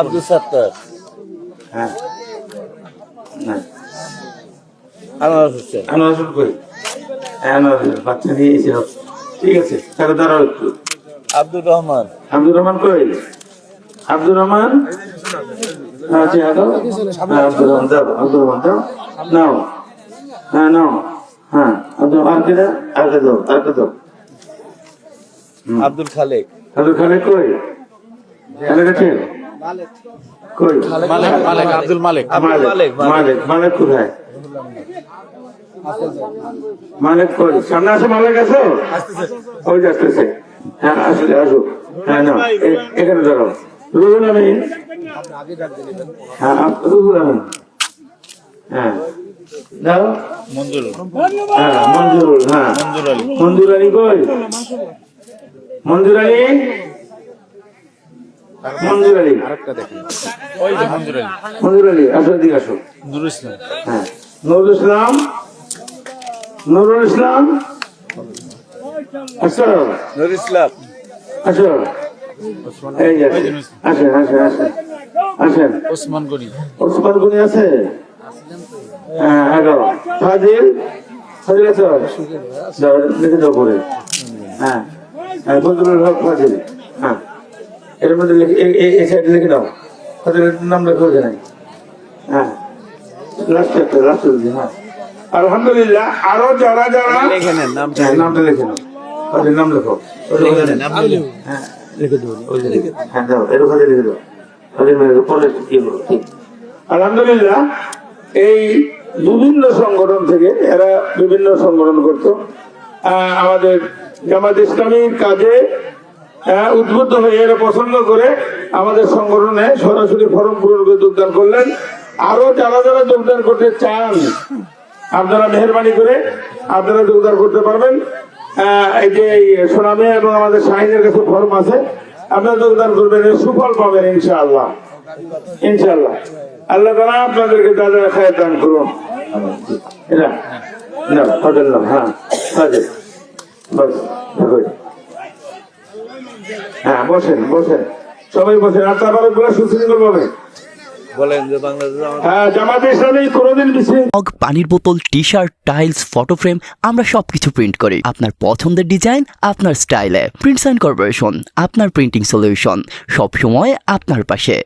আব্দুল সত্তার। হ্যাঁ। হ্যাঁ। আনোয়ার হোসেন। আনোয়ার হোসেন কই? হ্যাঁ আনোয়ার বাচ্চা নিয়ে ঠিক আছে তাহলে দাঁড়াও একটু। আব্দুর রহমান। আব্দুর রহমান কই? আব্দুর রহমান? আচ্ছা দাও আব্দুর রহমান দাও আব্দুর রহমান দাও নাও। হ্যাঁ নাও। হ্যাঁ আব্দুর আর কে দাও আর কে দাও আর কে দাও। আব্দুল খালেক। আব্দুল খালেক কই? খালেক আছে? মালিক। মালিক আব্দুল মালিক। মালিক মালিক, মালিক। মালিক কোথায়? মালিক কই? সামনে আসো মালিক আসো? ওই আসতেছে। হ্যাঁ আসলে আসো। হ্যাঁ না এখানে দাঁড়াও। রুহুল আমিন। হ্যাঁ রুহুল আমিন। হ্যাঁ। মঞ্জুর হ্যাঁ মঞ্জুর হ্যাঁ মঞ্জুর আলী? মঞ্জুর আলী। কই মঞ্জুর আলী মঞ্জুর আলী ওই যে মঞ্জুর আলী। মঞ্জুর আলী আসো এদিকে আসো নুর ইসলাম। হ্যাঁ। নুরুল ইসলাম? নুরুল ইসলাম? আসো নুর ইসলাম। আসো এই যে আসেন আসেন আসেন আসেন ওসমান গনি। ওসমান গুনি আছে? হ্যাঁ এগারো। ফাজিল? ফাজিল আছে? লিখে দাও পরে। হ্যাঁ। হ্যাঁ হক ফাজিল। হ্যাঁ। এর মধ্যে লিখে এই- সাইডে লিখে দাও নাম লেখা হয়ে নাই হ্যাঁ। লাস্ট একটা লাস্ট হ্যাঁ আলহামদুলিল্লাহ আরও যারা যারা লিখে নেন নাম হ্যাঁ, নামটা লিখে নাও। নাম। হ্যাঁ। লিখে দেবো। ওই যে লিখে হ্যাঁ দাও এর ওখানে লিখে দাও। ফাজিল পরে কি বলো ঠিক আলহামদুলিল্লাহ এই বিভিন্ন সংগঠন থেকে এরা বিভিন্ন সংগঠন করত। আহ, আমাদের জামাত ইসলামীর কাজে উদ্বুদ্ধ হয়ে এরা পছন্দ করে আমাদের সংগঠনে সরাসরি ফরম পূরণ করে যোগদান করলেন। আরও যারা যারা যোগদান করতে চান, আপনারা মেহরবানি করে আপনারা যোগদান করতে পারবেন। এই যে সোনামে এবং আমাদের শাহিনের কাছে ফর্ম আছে, আপনারা যোগদান করবেন সুফল পাবেন ইনশাআল্লাহ। ইনশাআল্লাহ। আল্লাহ তারা আপনাদেরকে দাদা খায় দান করুন। হ্যাঁ বাস। হ্যাঁ বসেন বসেন। সবাই বসেন আর তারপরে পুরো সুশৃঙ্খল ভাবে। বলেন যে বাংলাদেশ আমার হ্যাঁ পানির বোতল T shirt tiles photo frame আমরা সবকিছু প্রিন্ট করি। আপনার পছন্দের ডিজাইন আপনার স্টাইলে প্রিন্টস অ্যান্ড কর্পোরেশন আপনার প্রিন্টিং সলিউশন সবসময় আপনার পাশে।